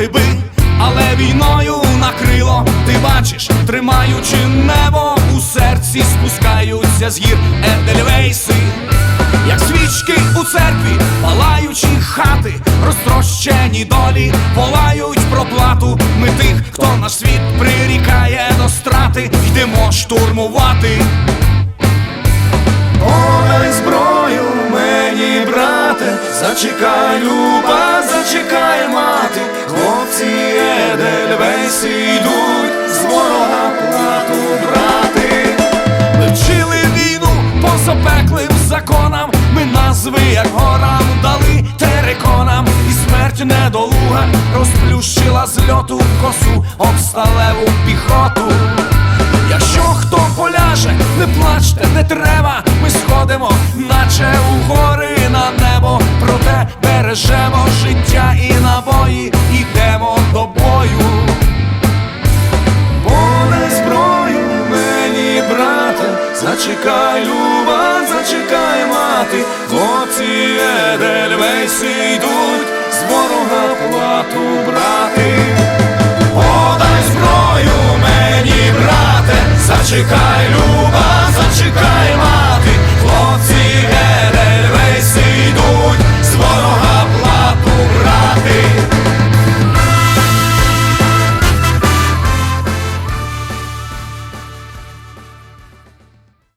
ти би, але війною накрило, ти бачиш, тримаючи небо у серці, спускаються з гір Едельвейси, як свічки у церкві, палаючі хати, розтрощені долі, волають проплату. Ми тих, хто наш світ прирікає до страти, йдемо штурмувати. Дай зброю мені, брате, зачекай люба хлопці Едельвейси йдуть з ворога плату брати. Вчили війну по запеклим законам, ми назви, як горам, дали тереконам, і смерть недолуга розплющила з льоту косу об сталеву піхоту. Якщо хто поляже, не плачте, не треба, ми сходимо, наче у гори на небо, проте бережемо життя і набої, зачекай, люба, зачекай, мати, хлопці Едельвейси йдуть з ворога плату брати. Подай зброю мені, брате, зачекай, люба, зачекай, мати,